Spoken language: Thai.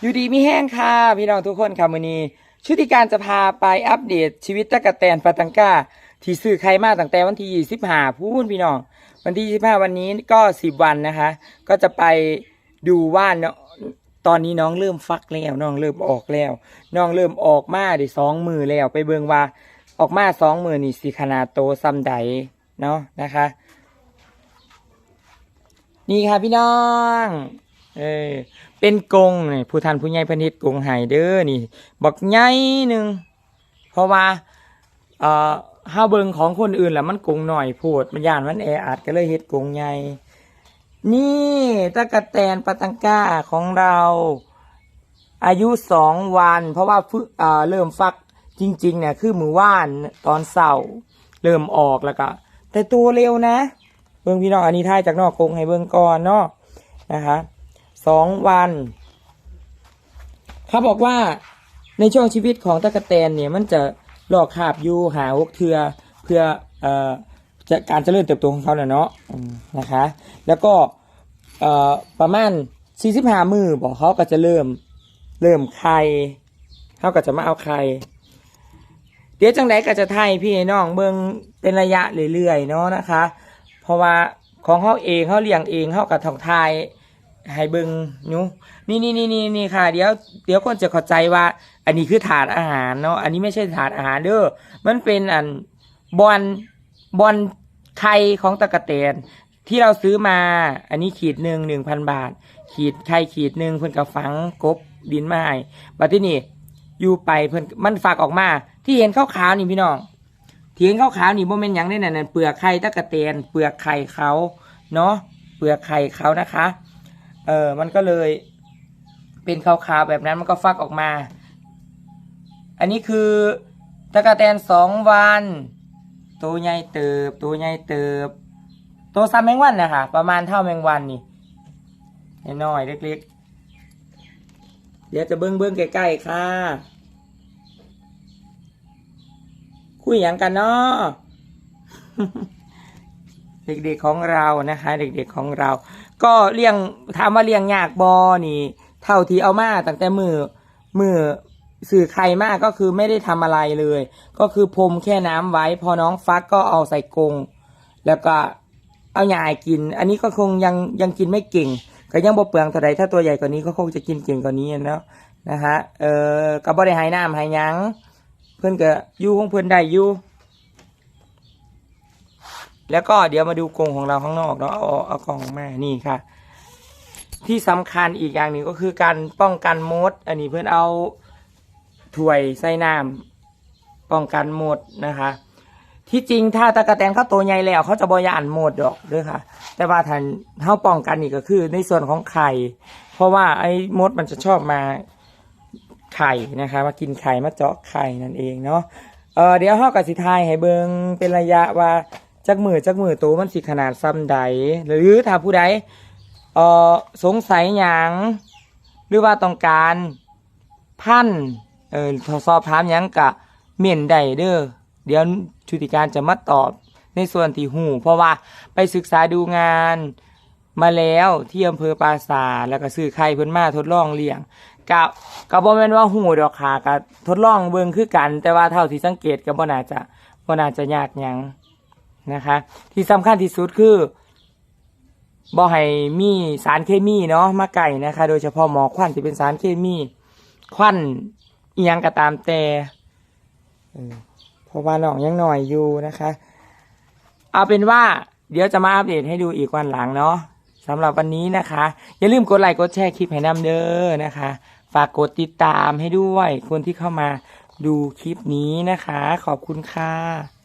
อยู่ดีมีแห้งค่ะ พี่น้องทุกคนค่ะมือนี้ชุติการจะพาไปอัปเดตชีวิตตะกะแตนปาตังกาที่ซื้อไข่มาตั้งแต่วันที่ยี่สิบห้าพูนพี่น้อง วันที่ยี่สิบห้าวันนี้ก็สิบวันนะคะ ก็จะไปดูว่าเนาะตอนนี้น้องเริ่มฟักแล้วน้องเริ่มออกแล้ว น้องเริ่มออกมาได้สองมือแล้วไปเบิงว่าออกมาสองมือนี่สิขนาดโตซ้ำใดเนาะนะคะ นี่ค่ะพี่น้อง เออ เป็นกงนี่ผู้ทันผู้ใหญ่พนเฮ็ดกงไห้เด้อนี่บักใหญ่หนึ่งเพราะว่าเอ่อห้าเบิงของคนอื่นแหละมันกงหน่อยโพดมันย่านมันแออัดก็เลยเฮ็ดกงใหญ่นี่ตะกะแตนปาตังก้าของเรา อายุสองวัน เพราะว่าฟึเอ่อเริ่มฟักจริงๆเนี่ยคือมือว่านตอนเสาร์เริ่มออกแล้วก็แต่ตัวเร็วนะ เบิ่งพี่น้องอันนี้ท่ายจากนอกกงให้เบิ่งก่อนเนาะนะคะ สองวัน เขาบอกว่าในช่วงชีวิตของตะกะแตนเนี่ยมันจะหลอกขาบอยู่หาหกเทือเพื่อเอ่อจะการเจริญเติบโตของเขาเน่ะนาะนะคะ แล้วก็เอ่อประมาณสี่สิบห้ามือบอกเขาก็จะเริ่มเริ่มไข่เขาก็จะมาเอาไข่เดี๋ยวจังไดก็จะไทยพี่น้องเบิงเป็นระยะเรื่อยๆเนาะนะคะ เพราะว่าของเขาเองเขาเลี้ยงเองเขากับทองไทย ให้เบิ่งนูนี่นี่นี่นี่นี่ค่ะ เดี๋ยวเดี๋ยวคนจะเข้าใจว่า อันนี้คือถาดอาหารเนาะอันนี้ไม่ใช่ถาดอาหารเด้อมันเป็นอันบอลบอลไข่ของตะกะแตนที่เราซื้อมา อันนี้ขีดหนึ่งหนึ่งพันบาท ขีดไข่ขีดหนึ่งเพิ่อนกับฝังกบดินมาให้บัดที่นี่อยู่ไปเพิ่อนมันฝากออกมา ที่เห็นขาวๆนี่พี่น้องที่เห็นขาวๆนี่บ่แม่นหยังได้นั่นเปลือกไข่ตะกะแตนเปลือกไข่เขาเนาะเปลือกไข่เขานะคะ เออมันก็เลยเป็นขาวๆแบบนั้นมันก็ฟักออกมา อันนี้คือตะกะแตนสองวันตัวใหญ่เติบตัวใหญ่เติบตัวซ้ำแมงวันนะคะประมาณเท่าแมงวันนี่น้อยเล็กๆ เดี๋ยวจะเบิ้งเบิ้งใกล้ๆค่ะคุยอย่างกันเนาะเด็กๆของเรานะคะ เด็กๆของเรา ก็เลี้ยงถามว่าเลี้ยงยากบอนี่ เท่าที่เอามาตั้งแต่มือมือสื่อใครมากก็คือไม่ได้ทำอะไรเลย ก็คือพรมแค่น้ำไว้ พอน้องฟักก็เอาใส่กรงแล้วก็เอาหยายกิน อันนี้ก็คงยังยังกินไม่เก่ง ก็ยังบ่เปลืองเท่าใดถ้าตัวใหญ่กว่านี้ก็คงจะกินเก่งกว่านี้นะนะฮะเออก็บ่ได้ให้น้ำห้หยัง เพื่อนก็อยู่ของเพื่อนได้อยู่ แล้วก็เดี๋ยวมาดูกรงของเราข้างนอกเนาะเอาเอากล่องมานี่ค่ะ ที่สำคัญอีกอย่างหนึ่งก็คือการป้องกันมด อันนี้เพื่อนเอาถ้วยใส่น้ำป้องกันมดนะคะ ที่จริงถ้าตะกะแตนเขาโตใหญ่แล้ว เขาจะบอยานหมดดอกเด้วยค่ะ แต่ว่าทันเขาป้องกันนี่ก็คือในส่วนของไข่ เพราะว่าไอ้มดมันจะชอบมาไข่นะคะ มากินไข่มาเจาะไข่นั่นเองเนาะเออเดี๋ยวเขากับสิทายให้เบิงเป็นระยะว่า จักมือจักมือโตมันสิขนาดซ้ำใด หรือถ้าผู้ใดเออสงสัยหยังหรือว่าต้องการพันเออสอบถามหยังกะเม่นได้เด้อเดี๋ยวชุติการจะมาตอบในส่วนที่หู เพราะว่าไปศึกษาดูงานมาแล้วที่อำเภอปราสาทแล้วก็ซื้อไข่เพิ่นมาทดลองเลี้ยงกับกับบ่แม่นว่าหูดอกค่ะกับทดลองเบิ่งคือกัน แต่ว่าเท่าที่สังเกตก็บ่น่าจะบ่น่าจะยากหยัง นะคะ ที่สำคัญที่สุดคือบ่ให้มีสารเคมีเนาะมาไก่นะคะ โดยเฉพาะหมอควันที่เป็นสารเคมี ควันเอียงก็ตามแต่เออเพราะว่าน้องยังหน่อยอยู่นะคะ เอาเป็นว่าเดี๋ยวจะมาอัปเดตให้ดูอีกวันหลังเนาะสำหรับวันนี้นะคะ อย่าลืมกดไลค์กดแชร์คลิปให้น้ำเด้อนะคะ ฝากกดติดตามให้ด้วยคนที่เข้ามาดูคลิปนี้นะคะ ขอบคุณค่ะ